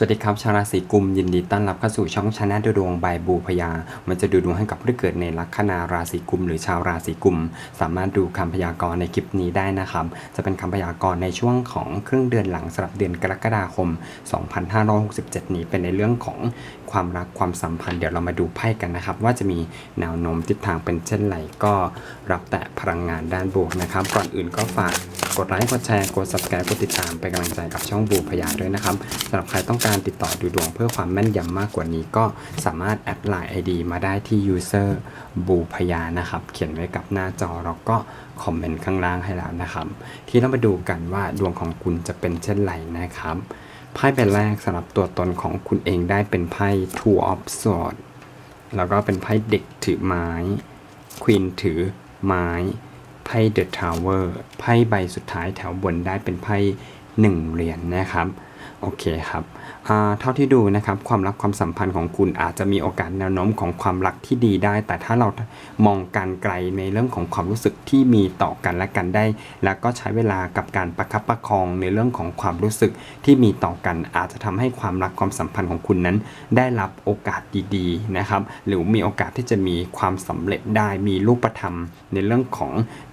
สวัสดีครับชาวราศีกุมยินดีต้อนรับเข้าสู่ช่องชนะดูดวงบายบูพยา มันจะดูดวงให้กับผู้เกิดในลัคนาราศีกุม หรือชาวราศีกุม สามารถดูคำพยากรณ์ในคลิปนี้ได้นะครับ จะเป็นคำพยากรณ์ในช่วงของครึ่งเดือนหลังสำหรับเดือนกรกฎาคม 2567 นี้เป็นในเรื่องของความรักความสัมพันธ์เดี๋ยวเรามาดูไพ่กันนะครับ ว่าจะมีแนวโน้มทิศทางเป็นเช่นไรก็รับแต่พลังงานด้านบวกนะครับ ก่อนอื่นก็ฝาก กดไลค์กดแชร์กด subscribe กดติดตามเป็นกำลังใจกับช่องบูพยาด้วยนะครับสำหรับใครต้องการติดต่อดูดวงเพื่อความแม่นยำมากกว่านี้ ก็สามารถแอดไลน์ ID มาได้ที่ user บูพยานะครับ เขียนไว้กับหน้าจอแล้วก็คอมเมนต์ข้างล่างให้แล้วนะครับ ที่เรามาดูกันว่าดวงของคุณจะเป็นเช่นไรนะครับไพ่ใบแรกสำหรับตัวตนของคุณเองได้เป็นไพ่ Two of Swords แล้วก็เป็นไพ่เด็กถือไม้ ควีนถือไม้ ไพ่เดอะทาวเวอร์ไพ่ใบสุดท้ายแถวบนได้เป็นไพ่หนึ่งเหรียญนนะครับ โอเคครับเท่าที่ดูนะครับความรักความสัมพันธ์ของคุณอาจจะมีโอกาสแนวโน้มของความรักที่ดีได้ แต่ถ้าเรามองการไกลในเรื่องของความรู้สึกที่มีต่อกันและกันได้ แล้วก็ใช้เวลากับการประคับประคองในเรื่องของความรู้สึกที่มีต่อกัน อาจจะทำให้ความรักความสัมพันธ์ของคุณนั้น ได้รับโอกาสดีๆนะครับหรือมีโอกาสที่จะมีความสำเร็จได้มีรูปธรรม ในเรื่องของ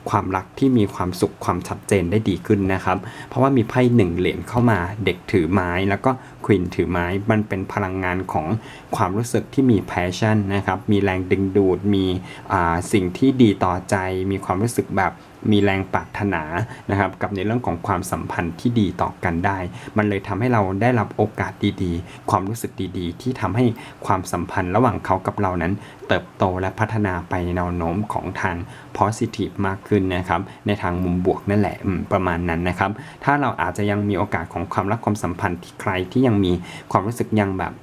ความรักที่มีความสุขความชัดเจนได้ดีขึ้นนะครับ เพราะว่ามีไพ่หนึ่งเหรียญเข้ามาเด็กถือไม้ แล้วก็ควีนถือไม้ มันเป็นพลังงานของความรู้สึกที่มีแพชชั่นนะครับ มีแรงดึงดูด มีสิ่งที่ดีต่อใจ มีความรู้สึกแบบ มีแรงปรารถนานะครับกับในเรื่องของความสัมพันธ์ที่ดีต่อกันได้ มันเลยทำให้เราได้รับโอกาสดีๆ ความรู้สึกดีๆ ที่ทำให้ความสัมพันธ์ระหว่างเขากับเรานั้น เติบโตและพัฒนาไปในแนวโน้มของทาง positive มากขึ้นนะครับในทางมุมบวกนั่นแหละประมาณนั้นนะครับ ถ้าเราอาจจะยังมีโอกาสของความรักความสัมพันธ์ที่ใครที่ยังมีความรู้สึกยังแบบ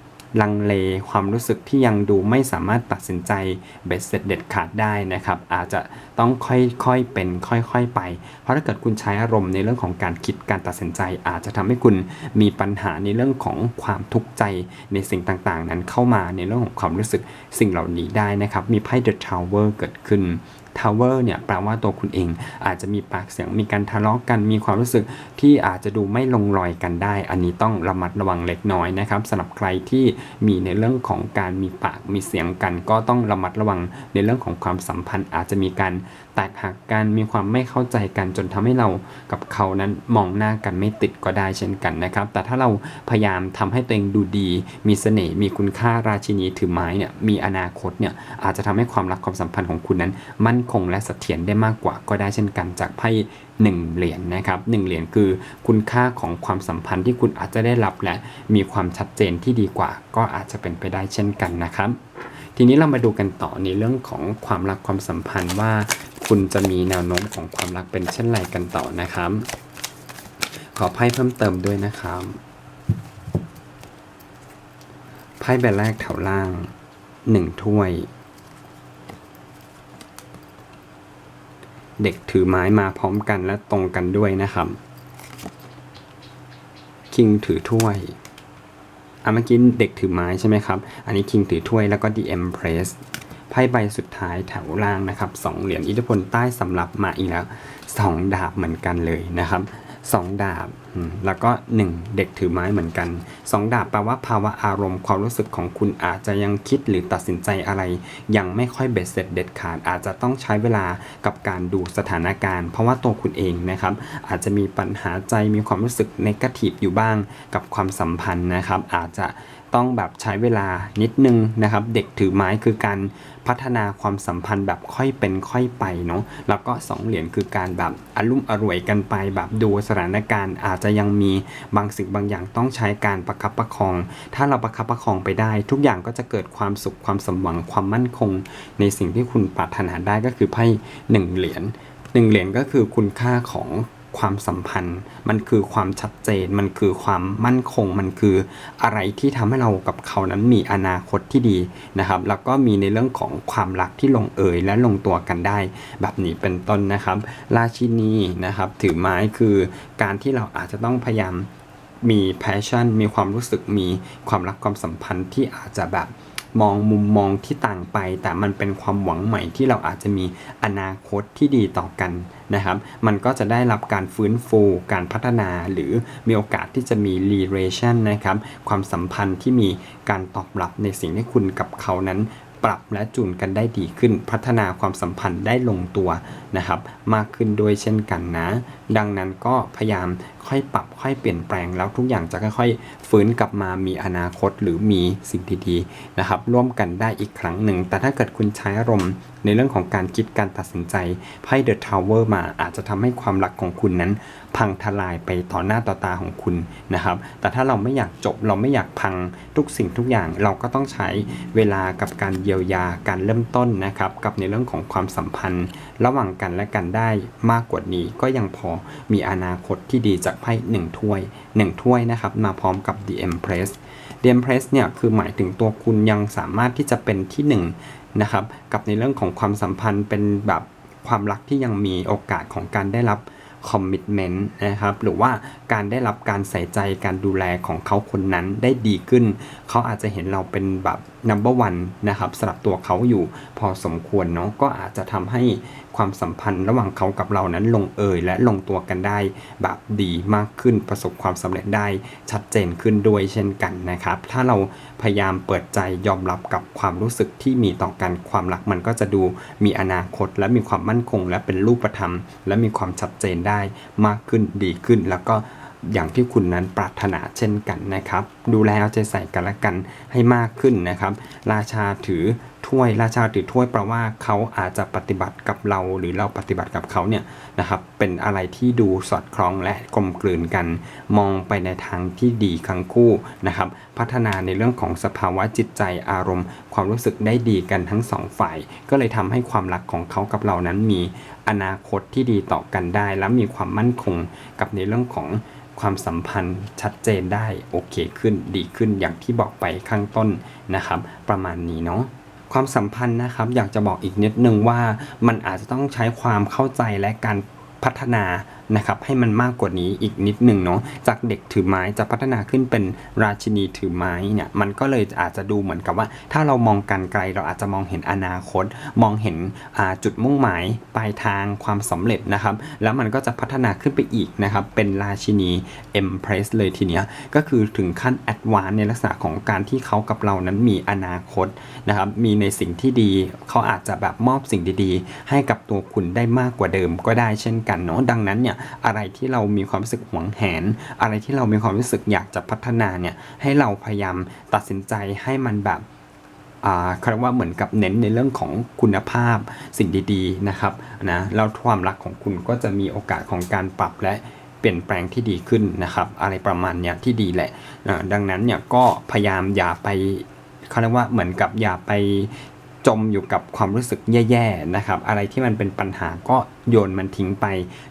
ลังเลความรู้สึกที่ยังดูไม่สามารถตัดสินใจเบ็ดเสร็จเด็ดขาดได้นะครับ อาจจะต้องค่อยๆเป็นค่อยๆไป เพราะถ้าเกิดคุณใช้อารมณ์ในเรื่องของการคิดการตัดสินใจ อาจจะทำให้คุณมีปัญหาในเรื่องของความทุกข์ใจในสิ่งต่างๆ นั้นเข้ามาในเรื่องของความรู้สึกสิ่งเหล่านี้ได้นะครับ มีไพ่ The Tower เกิดขึ้นทาวเวอร์เนี่ ยแปลว่าตัวคุณเอง อาจจะมีปากเสียงมีการทะเลาะกันมีความรู้สึกที่อาจจะดูไม่ลงรอยกันได้ อันนี้ต้องระมัดระวังเล็กน้อยนะครับสำหรับใครที่มีในเรื่องของการมีปากมีเสียงกัน ก็ต้องระมัดระวังในเรื่องของความสัมพันธ์ อาจจะมีการแตกหักกันมีความไม่เข้าใจกันจนทำให้เรากับเขานั้นมองหน้ากันไม่ติดก็ได้เช่นกันนะครับ แต่ถ้าเราพยายามทำให้ตัวเองดูดี มีเสน่ห์มีคุณค่าราชินีถือไม้เนี่ยมีอนาคตเนี่ยอาจจะทำให้ความรักความสัมพันธ์ของคุณนั้น มั่นคงและเสถียรได้มากกว่าก็ได้เช่นกันจากไพ่หนึ่งเหรียญนะครับหนึ่งเหรียญคือคุณค่าของความสัมพันธ์ที่คุณอาจจะได้รับและมีความชัดเจนที่ดีกว่า ก็อาจจะเป็นไปได้เช่นกันนะครับ ทีนี้เรามาดูกันต่อในเรื่องของความรักความสัมพันธ์ว่า คุณจะมีแนวโน้มของความรักเป็นเช่นไรกันต่อนะครับ ขอไพ่เพิ่มเติมด้วยนะครับไพ่ใบแรกแถวล่างหนึ่งถ้วย เด็กถือไม้มาพร้อมกันและตรงกันด้วยนะครับ คิงถือถ้วยอะเมื่อกี้เด็กถือไม้ใช่ไหมครับ อันนี้คิงถือถ้วยแล้วก็ The Empress ไพ่ใบสุดท้ายแถวล่างนะครับสองเหรียญอิทธิพลใต้สำหรับมาอีกแล้วสองดาบเหมือนกันเลยนะครับ สองดาบ แล้วก็หนึ่งเด็กถือไม้เหมือนกันสองดาบแปลว่าภาวะอารมณ์ความรู้สึกของคุณอาจจะยังคิดหรือตัดสินใจอะไร ยังไม่ค่อยเบ็ดเสร็จเด็ดขาด อาจจะต้องใช้เวลากับการดูสถานการณ์ เพราะว่าตัวคุณเองนะครับ อาจจะมีปัญหาใจมีความรู้สึกในกาทีบอยู่บ้างกับความสัมพันธ์นะครับ อาจจะ ต้องแบบใช้เวลานิดนึงนะครับ เด็กถือไม้คือการพัฒนาความสัมพันธ์แบบค่อยเป็นค่อยไปเนาะแล้วก็สองเหรียญคือการแบบอารมุ่มอร่วยกันไปแบบดูสถานการณ์อาจจะยังมีบางสิ่งบางอย่างต้องใช้การประคับประคอง ถ้าเราประคับประคองไปได้ ทุกอย่างก็จะเกิดความสุขความสมหวังความมั่นคง ในสิ่งที่คุณปรารถนาได้ก็คือไพ่หนึ่งเหรียญหนึ่งเหรียญก็คือคุณค่าของ ความสัมพันธ์ มันคือความชัดเจน มันคือความมั่นคง มันคืออะไรที่ทำให้เรากับเขานั้นมีอนาคตที่ดีนะครับ แล้วก็มีในเรื่องของความรักที่ลงเอยและลงตัวกันได้ แบบนี้เป็นต้นนะครับ ราชินีนะครับ ถือไม้คือการที่เราอาจจะต้องพยายามมี passion มีความรู้สึกมีความรักความสัมพันธ์ที่อาจจะแบบ มองมุมมองที่ต่างไป แต่มันเป็นความหวังใหม่ที่เราอาจจะมีอนาคตที่ดีต่อกันนะครับ มันก็จะได้รับการฟื้นฟู การพัฒนาหรือมีโอกาสที่จะมี relation นะครับ ความสัมพันธ์ที่มีการตอบรับในสิ่งที่คุณกับเขานั้น ปรับและจูนกันได้ดีขึ้น พัฒนาความสัมพันธ์ได้ลงตัวนะครับ มากขึ้นด้วยเช่นกันนะ ดังนั้นก็พยายามค่อยปรับค่อยเปลี่ยนแปลงแล้วทุกอย่างจะค่อยๆฟื้นกลับมามีอนาคตหรือมีสิ่งดีๆนะครับ ร่วมกันได้อีกครั้งหนึ่ง แต่ถ้าเกิดคุณใช้อารมณ์ ในเรื่องของการคิดการตัดสินใจไพ่ The Tower มาอาจจะทำให้ความรักของคุณนั้น พังทลายไปต่อหน้าต่อตาของคุณนะครับ แต่ถ้าเราไม่อยากจบเราไม่อยากพังทุกสิ่งทุกอย่างเราก็ต้องใช้เวลากับการเยียวยาการเริ่มต้นนะครับ กับในเรื่องของความสัมพันธ์ ระหว่างกันและกันได้มากกว่านี้ ก็ยังพอมีอนาคตที่ดีจากไพ่หนึ่งถ้วยหนึ่งถ้วยนะครับมาพร้อมกับ The Empress The Empress เนี่ยคือหมายถึงตัวคุณยังสามารถที่จะเป็นที่หนึ่งนะครับกับในเรื่องของความสัมพันธ์เป็นแบบความรักที่ยังมีโอกาสของการได้รับ คอมมิชเมนต์นะครับหรือว่าการได้รับการใส่ใจการดูแลของเขาคนนั้นได้ดีขึ้น เขาอาจจะเห็นเราเป็นแบบ number one นะครับสำหรับตัวเขาอยู่พอสมควรเนาะก็อาจจะทำให้ ความสัมพันธ์ระหว่างเขากับเรานั้นลงเอยและลงตัวกันได้ แบบดีมากขึ้นประสบความสำเร็จได้ชัดเจนขึ้นด้วยเช่นกันนะครับ ถ้าเราพยายามเปิดใจยอมรับกับความรู้สึกที่มีต่อกันความรักมันก็จะดูมีอนาคต และมีความมั่นคง และเป็นรูปธรรม และมีความชัดเจนได้มากขึ้นดีขึ้น แล้วก็อย่างที่คุณนั้นปรารถนาเช่นกันนะครับ ดูแลเอาใจใส่กันและกันให้มากขึ้นนะครับ ราชาถือ ถ้วยราชาถือถ้วยแปลว่าเขาอาจจะปฏิบัติกับเราหรือเราปฏิบัติกับเขาเนี่ยนะครับเป็นอะไรที่ดูสอดคล้องและกลมกลืนกัน มองไปในทางที่ดีทั้งคู่นะครับพัฒนาในเรื่องของสภาวะจิตใจอารมณ์ ความรู้สึกได้ดีกันทั้งสองฝ่าย ก็เลยทำให้ความรักของเขากับเรานั้นมีอนาคตที่ดีต่อกันได้ และมีความมั่นคงกับในเรื่องของความสัมพันธ์ชัดเจนได้โอเคขึ้นดีขึ้นอย่างที่บอกไปข้างต้นนะครับ ประมาณนี้เนาะ ความสัมพันธ์นะครับ อยากจะบอกอีกนิดนึงว่ามันอาจจะต้องใช้ความเข้าใจและการพัฒนานะครับให้มันมากกว่านี้อีกนิดหนึ่งเนาะจากเด็กถือไม้จะพัฒนาขึ้นเป็นราชินีถือไม้เนี่ยมันก็เลยอาจจะดูเหมือนกับว่า ถ้าเรามองกันไกลเราอาจจะมองเห็นอนาคต มองเห็นจุดมุ่งหมายปลายทางความสำเร็จนะครับ แล้วมันก็จะพัฒนาขึ้นไปอีกนะครับเป็นราชินี Empress เลยทีเนี้ยก็คือถึงขั้น Advance ในลักษณะของการที่เขากับเรานั้นมีอนาคตนะครับมีในสิ่งที่ดีเขาอาจจะแบบมอบสิ่งดีๆ ให้กับตัวคุณได้มากกว่าเดิมก็ได้เช่นกันเนาะดังนั้นเนี่ยอะไรที่เรามีความรู้สึกหวงแหน อะไรที่เรามีความรู้สึกอยากจะพัฒนาเนี่ยให้เราพยายามตัดสินใจให้มันแบบเขาเรียกว่าเหมือนกับเน้นในเรื่องของคุณภาพสิ่งดีๆนะครับนะแล้วความรักของคุณก็จะมีโอกาสของการปรับและเปลี่ยนแปลงที่ดีขึ้นนะครับ อะไรประมาณเนี้ยที่ดีแหละดังนั้นเนี่ยก็พยายามอย่าไปเขาเรียกว่าเหมือนกับอย่าไป จมอยู่กับความรู้สึกแย่ๆนะครับ อะไรที่มันเป็นปัญหาก็โยนมันทิ้งไป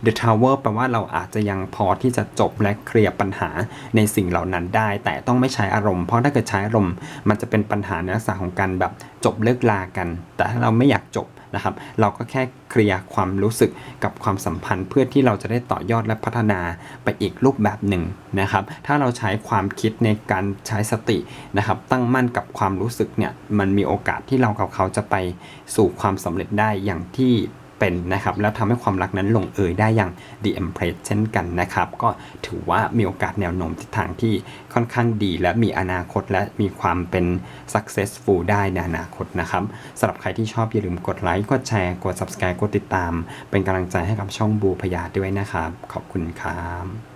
The Tower แปลว่าเราอาจจะยังพอที่จะจบและเคลียร์ปัญหาในสิ่งเหล่านั้นได้ แต่ต้องไม่ใช้อารมณ์ เพราะถ้าเกิดใช้อารมณ์ มันจะเป็นปัญหาในลักษณะของการแบบจบเลิกลากัน แต่ถ้าเราไม่อยากจบ นะครับ เราก็แค่เคลียร์ความรู้สึกกับความสัมพันธ์ เพื่อที่เราจะได้ต่อยอดและพัฒนาไปอีกรูปแบบหนึ่งนะครับ ถ้าเราใช้ความคิดในการใช้สตินะครับ ตั้งมั่นกับความรู้สึกเนี่ย มันมีโอกาสที่เรากับเขาจะไปสู่ความสำเร็จได้อย่างที่ เป็นนะครับแล้วทำให้ความรักนั้นลงเอยได้อย่าง The Empress เช่นกันนะครับ ก็ถือว่ามีโอกาสแนวโน้มทิศทางที่ค่อนข้างดี และมีอนาคตและมีความเป็น successful ได้ในอนาคตนะครับสำหรับใครที่ชอบอย่าลืมกดไลค์กดแชร์กด subscribe กดติดตาม เป็นกำลังใจให้กับช่องบูพยาด้วยนะครับ ขอบคุณครับ